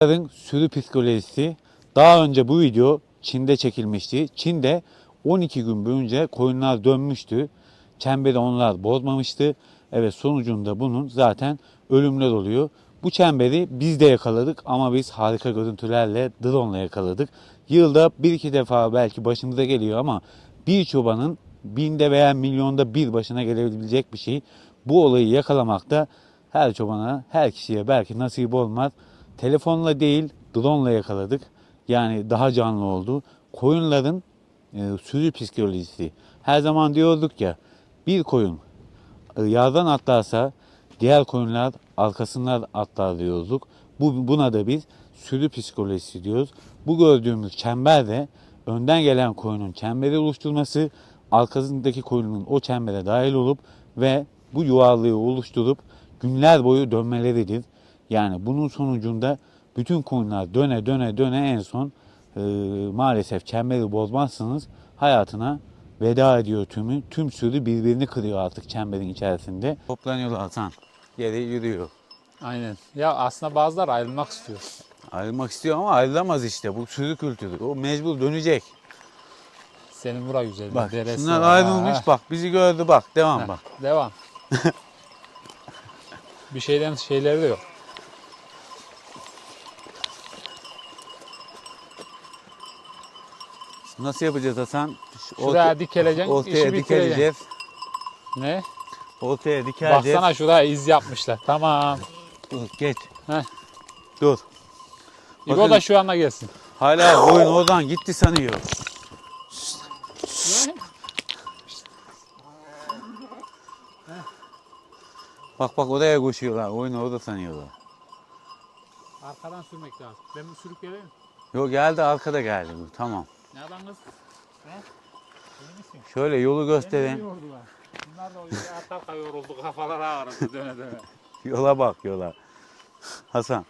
Koyunların sürü psikolojisi. Daha önce bu video Çin'de çekilmişti. Çin'de 12 gün boyunca koyunlar dönmüştü. Çemberi onlar bozmamıştı. Evet sonucunda bunun zaten ölümler oluyor. Bu çemberi biz de yakaladık ama biz harika görüntülerle drone ile yakaladık. Yılda bir iki defa belki başımıza geliyor ama bir çobanın binde veya milyonda bir başına gelebilecek bir şey. Bu olayı yakalamakta her çobana, her kişiye belki nasip olmaz. Telefonla değil, drone ile yakaladık. Yani daha canlı oldu. Koyunların e, sürü psikolojisi. Her zaman diyorduk ya, bir koyun e, yardan atlarsa diğer koyunlar arkasından atlar diyorduk. Bu, buna da biz sürü psikolojisi diyoruz. Bu gördüğümüz çember de önden gelen koyunun çemberi oluşturması, arkasındaki koyunun o çembere dahil olup ve bu yuvarlığı oluşturup günler boyu dönmeleridir. Yani bunun sonucunda bütün koyunlar döne döne döne en son e, maalesef çemberi bozmazsanız hayatına veda ediyor tümü. Tüm sürü birbirini kırıyor artık çemberin içerisinde. Toplanıyorlar Hasan. Yere yürüyor. Aynen. Ya aslında bazılar ayrılmak istiyor. Ayrılmak istiyor ama ayrılamaz işte. Bu sürü kültürü. O mecbur dönecek. Senin bura güzel. Bak deresi şunlar var. ayrılmış. Ha, Bak bizi gördü bak. Devam ha, bak. Devam. bir şeyden şeyleri de yok. Nasıl yapacağız Hasan? Şu Şuraya dikeleceksin, Ortaya dikeleceğiz. Ne? Ortaya dikeleceğiz. Baksana şuraya iz yapmışlar. Tamam. Dur geç. Heh. Dur. İbo Bakın- da şu anda gelsin. Hala oyun oradan gitti sanıyor. Bak bak oraya koşuyorlar. Oyun orada sanıyorlar. Arkadan sürmek lazım. Ben bir sürüp geleyim. Yok geldi arkada geldi bu. Tamam. Nereden kız? He? İyi misin? Şöyle yolu Beni gösterin. yordular. Bunlar da arka arka yoruldu. Kafalar ağrıdı döne döne. Yola bak yola. Hasan.